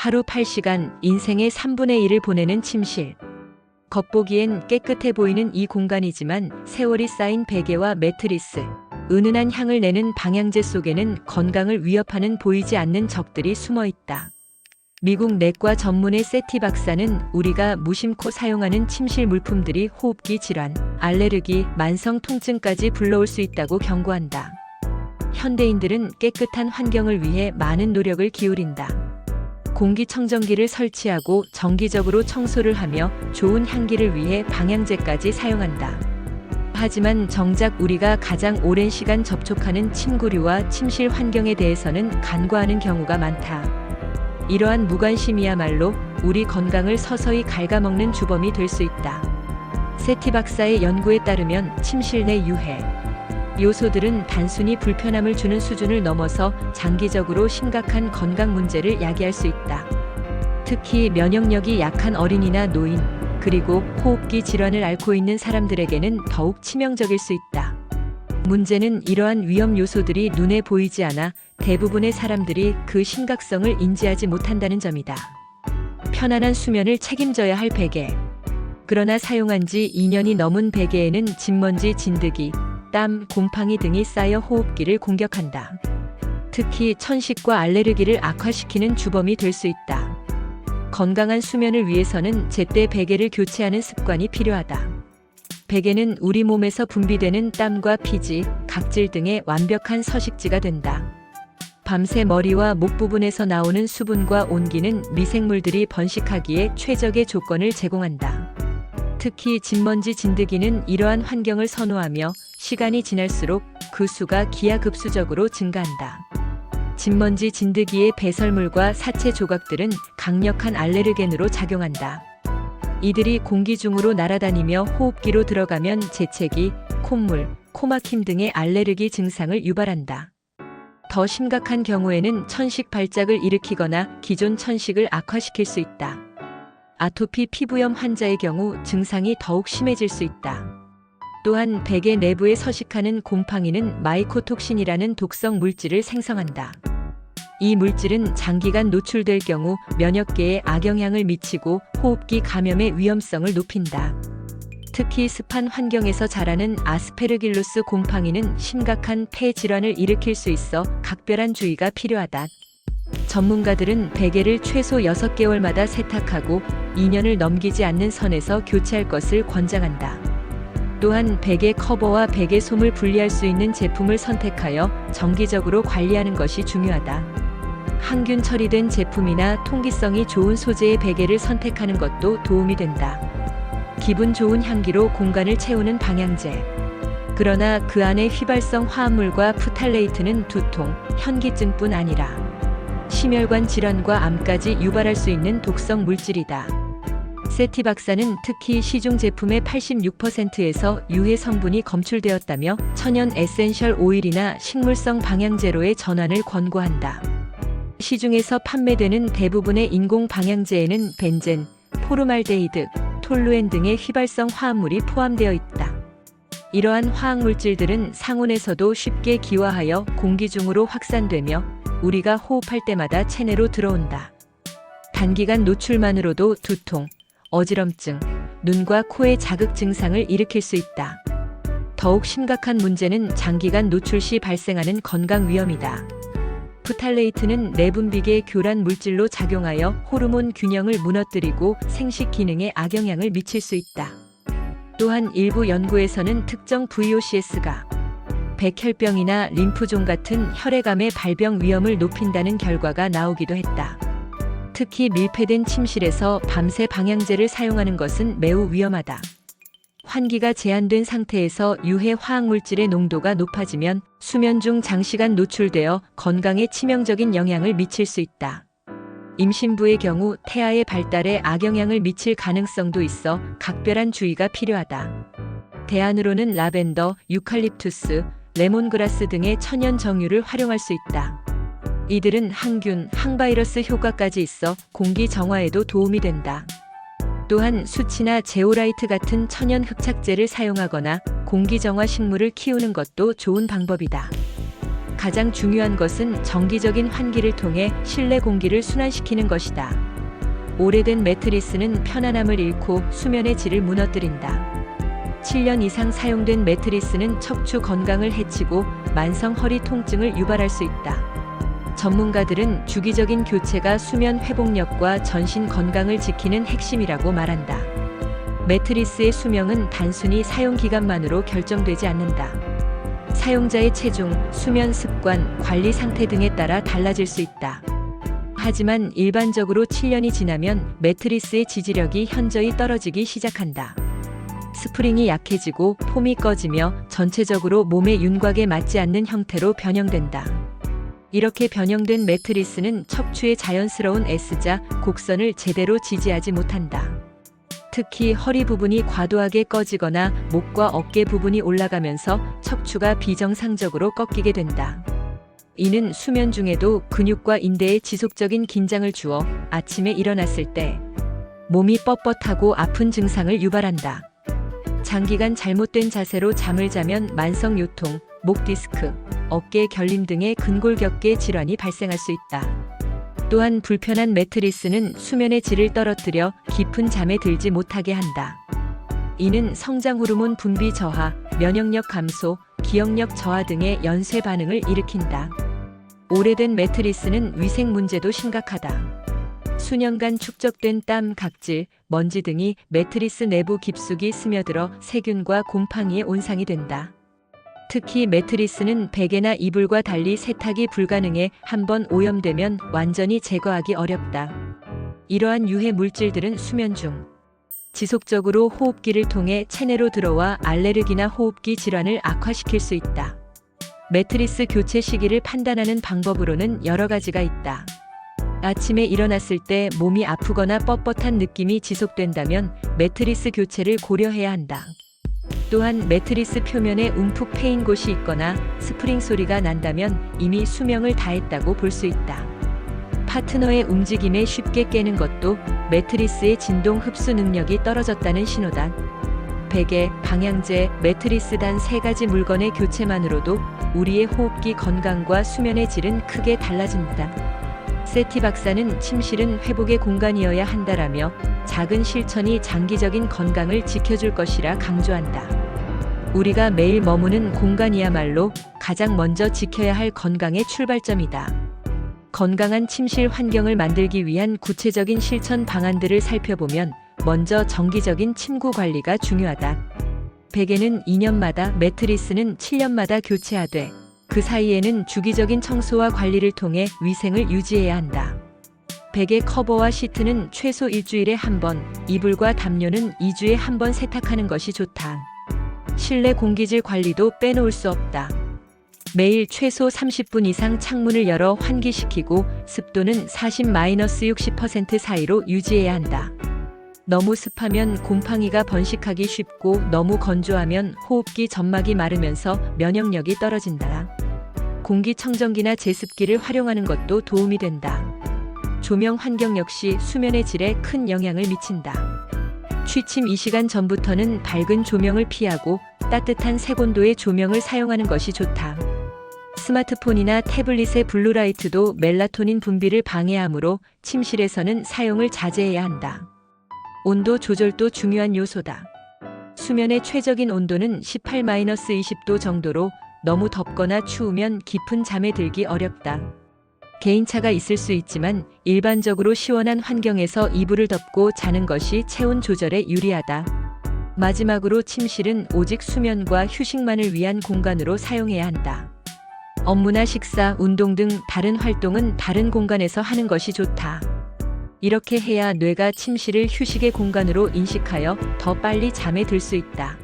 하루 8시간 인생의 3분의 1을 보내는 침실. 겉보기엔 깨끗해 보이는 이 공간이지만 세월이 쌓인 베개와 매트리스, 은은한 향을 내는 방향제 속에는 건강을 위협하는 보이지 않는 적들이 숨어 있다. 미국 내과 전문의 세티 박사는 우리가 무심코 사용하는 침실 물품들이 호흡기 질환, 알레르기, 만성 통증까지 불러올 수 있다고 경고한다. 현대인들은 깨끗한 환경을 위해 많은 노력을 기울인다. 공기청정기를 설치하고 정기적으로 청소를 하며 좋은 향기를 위해 방향제까지 사용한다. 하지만 정작 우리가 가장 오랜 시간 접촉하는 침구류와 침실 환경에 대해서는 간과하는 경우가 많다. 이러한 무관심이야말로 우리 건강을 서서히 갉아먹는 주범이 될 수 있다. 세티 박사의 연구에 따르면 침실 내 유해 요소들은 단순히 불편함을 주는 수준을 넘어서 장기적으로 심각한 건강 문제를 야기할 수 있다. 특히 면역력이 약한 어린이나 노인, 그리고 호흡기 질환을 앓고 있는 사람들에게는 더욱 치명적일 수 있다. 문제는 이러한 위험 요소들이 눈에 보이지 않아 대부분의 사람들이 그 심각성을 인지하지 못한다는 점이다. 편안한 수면을 책임져야 할 베개. 그러나 사용한 지 2년이 넘은 베개에는 진먼지 진드기, 땀, 곰팡이 등이 쌓여 호흡기를 공격한다. 특히 천식과 알레르기를 악화시키는 주범이 될 수 있다. 건강한 수면을 위해서는 제때 베개를 교체하는 습관이 필요하다. 베개는 우리 몸에서 분비되는 땀과 피지, 각질 등의 완벽한 서식지가 된다. 밤새 머리와 목 부분에서 나오는 수분과 온기는 미생물들이 번식하기에 최적의 조건을 제공한다. 특히 진먼지 진드기는 이러한 환경을 선호하며 시간이 지날수록 그 수가 기하급수적으로 증가한다. 진먼지 진드기의 배설물과 사체 조각들은 강력한 알레르겐으로 작용한다. 이들이 공기 중으로 날아다니며 호흡기로 들어가면 재채기, 콧물, 코막힘 등의 알레르기 증상을 유발한다. 더 심각한 경우에는 천식 발작을 일으키거나 기존 천식을 악화시킬 수 있다. 아토피 피부염 환자의 경우 증상이 더욱 심해질 수 있다. 또한 베개 내부에 서식하는 곰팡이는 마이코톡신이라는 독성 물질을 생성한다. 이 물질은 장기간 노출될 경우 면역계에 악영향을 미치고 호흡기 감염의 위험성을 높인다. 특히 습한 환경에서 자라는 아스페르길로스 곰팡이는 심각한 폐 질환을 일으킬 수 있어 각별한 주의가 필요하다. 전문가들은 베개를 최소 6개월마다 세탁하고 2년을 넘기지 않는 선에서 교체할 것을 권장한다. 또한 베개 커버와 베개 솜을 분리할 수 있는 제품을 선택하여 정기적으로 관리하는 것이 중요하다. 항균 처리된 제품이나 통기성이 좋은 소재의 베개를 선택하는 것도 도움이 된다. 기분 좋은 향기로 공간을 채우는 방향제. 그러나 그 안에 휘발성 화합물과 푸탈레이트는 두통, 현기증뿐 아니라 심혈관 질환과 암까지 유발할 수 있는 독성 물질이다. 세티 박사는 특히 시중 제품의 86%에서 유해 성분이 검출되었다며 천연 에센셜 오일이나 식물성 방향제로의 전환을 권고한다. 시중에서 판매되는 대부분의 인공 방향제에는 벤젠, 포르말데히드, 톨루엔 등의 휘발성 화합물이 포함되어 있다. 이러한 화학 물질들은 상온에서도 쉽게 기화하여 공기 중으로 확산되며 우리가 호흡할 때마다 체내로 들어온다. 단기간 노출만으로도 두통, 어지럼증, 눈과 코의 자극 증상을 일으킬 수 있다. 더욱 심각한 문제는 장기간 노출 시 발생하는 건강 위험이다. 푸탈레이트는 내분비계 교란 물질로 작용하여 호르몬 균형을 무너뜨리고 생식 기능에 악영향을 미칠 수 있다. 또한 일부 연구에서는 특정 VOCS가 백혈병이나 림프종 같은 혈액암의 발병 위험을 높인다는 결과가 나오기도 했다. 특히 밀폐된 침실에서 밤새 방향제를 사용하는 것은 매우 위험하다. 환기가 제한된 상태에서 유해 화학물질의 농도가 높아지면 수면 중 장시간 노출되어 건강에 치명적인 영향을 미칠 수 있다. 임신부의 경우 태아의 발달에 악영향을 미칠 가능성도 있어 각별한 주의가 필요하다. 대안으로는 라벤더, 유칼립투스, 레몬그라스 등의 천연 정유를 활용할 수 있다. 이들은 항균, 항바이러스 효과까지 있어 공기 정화에도 도움이 된다. 또한 수치나 제오라이트 같은 천연 흡착제를 사용하거나 공기 정화 식물을 키우는 것도 좋은 방법이다. 가장 중요한 것은 정기적인 환기를 통해 실내 공기를 순환시키는 것이다. 오래된 매트리스는 편안함을 잃고 수면의 질을 무너뜨린다. 7년 이상 사용된 매트리스는 척추 건강을 해치고 만성 허리 통증을 유발할 수 있다. 전문가들은 주기적인 교체가 수면 회복력과 전신 건강을 지키는 핵심이라고 말한다. 매트리스의 수명은 단순히 사용 기간만으로 결정되지 않는다. 사용자의 체중, 수면 습관, 관리 상태 등에 따라 달라질 수 있다. 하지만 일반적으로 7년이 지나면 매트리스의 지지력이 현저히 떨어지기 시작한다. 스프링이 약해지고 폼이 꺼지며 전체적으로 몸의 윤곽에 맞지 않는 형태로 변형된다. 이렇게 변형된 매트리스는 척추의 자연스러운 S자 곡선을 제대로 지지하지 못한다. 특히 허리 부분이 과도하게 꺼지거나 목과 어깨 부분이 올라가면서 척추가 비정상적으로 꺾이게 된다. 이는 수면 중에도 근육과 인대에 지속적인 긴장을 주어 아침에 일어났을 때 몸이 뻣뻣하고 아픈 증상을 유발한다. 장기간 잘못된 자세로 잠을 자면 만성 요통, 목 디스크, 어깨 결림 등의 근골격계 질환이 발생할 수 있다. 또한 불편한 매트리스는 수면의 질을 떨어뜨려 깊은 잠에 들지 못하게 한다. 이는 성장 호르몬 분비 저하, 면역력 감소, 기억력 저하 등의 연쇄 반응을 일으킨다. 오래된 매트리스는 위생 문제도 심각하다. 수년간 축적된 땀, 각질, 먼지 등이 매트리스 내부 깊숙이 스며들어 세균과 곰팡이의 온상이 된다. 특히 매트리스는 베개나 이불과 달리 세탁이 불가능해 한번 오염되면 완전히 제거하기 어렵다. 이러한 유해 물질들은 수면 중 지속적으로 호흡기를 통해 체내로 들어와 알레르기나 호흡기 질환을 악화시킬 수 있다. 매트리스 교체 시기를 판단하는 방법으로는 여러 가지가 있다. 아침에 일어났을 때 몸이 아프거나 뻣뻣한 느낌이 지속된다면 매트리스 교체를 고려해야 한다. 또한 매트리스 표면에 움푹 패인 곳이 있거나 스프링 소리가 난다면 이미 수명을 다했다고 볼 수 있다. 파트너의 움직임에 쉽게 깨는 것도 매트리스의 진동 흡수 능력이 떨어졌다는 신호다. 베개, 방향제, 매트리스 단 세 가지 물건의 교체만으로도 우리의 호흡기 건강과 수면의 질은 크게 달라진다. 세티 박사는 침실은 회복의 공간이어야 한다라며 작은 실천이 장기적인 건강을 지켜줄 것이라 강조한다. 우리가 매일 머무는 공간이야말로 가장 먼저 지켜야 할 건강의 출발점이다. 건강한 침실 환경을 만들기 위한 구체적인 실천 방안들을 살펴보면 먼저 정기적인 침구 관리가 중요하다. 베개는 2년마다, 매트리스는 7년마다 교체하되 그 사이에는 주기적인 청소와 관리를 통해 위생을 유지해야 한다. 베개 커버와 시트는 최소 일주일에 한 번, 이불과 담요는 2주에 한 번 세탁하는 것이 좋다. 실내 공기질 관리도 빼놓을 수 없다. 매일 최소 30분 이상 창문을 열어 환기시키고 습도는 40-60% 사이로 유지해야 한다. 너무 습하면 곰팡이가 번식하기 쉽고 너무 건조하면 호흡기 점막이 마르면서 면역력이 떨어진다. 공기청정기나 제습기를 활용하는 것도 도움이 된다. 조명 환경 역시 수면의 질에 큰 영향을 미친다. 취침 2시간 전부터는 밝은 조명을 피하고 따뜻한 색온도의 조명을 사용하는 것이 좋다. 스마트폰이나 태블릿의 블루라이트도 멜라토닌 분비를 방해하므로 침실에서는 사용을 자제해야 한다. 온도 조절도 중요한 요소다. 수면의 최적인 온도는 18-20도 정도로 너무 덥거나 추우면 깊은 잠에 들기 어렵다. 개인차가 있을 수 있지만 일반적으로 시원한 환경에서 이불을 덮고 자는 것이 체온 조절에 유리하다. 마지막으로 침실은 오직 수면과 휴식만을 위한 공간으로 사용해야 한다. 업무나 식사, 운동 등 다른 활동은 다른 공간에서 하는 것이 좋다. 이렇게 해야 뇌가 침실을 휴식의 공간으로 인식하여 더 빨리 잠에 들 수 있다.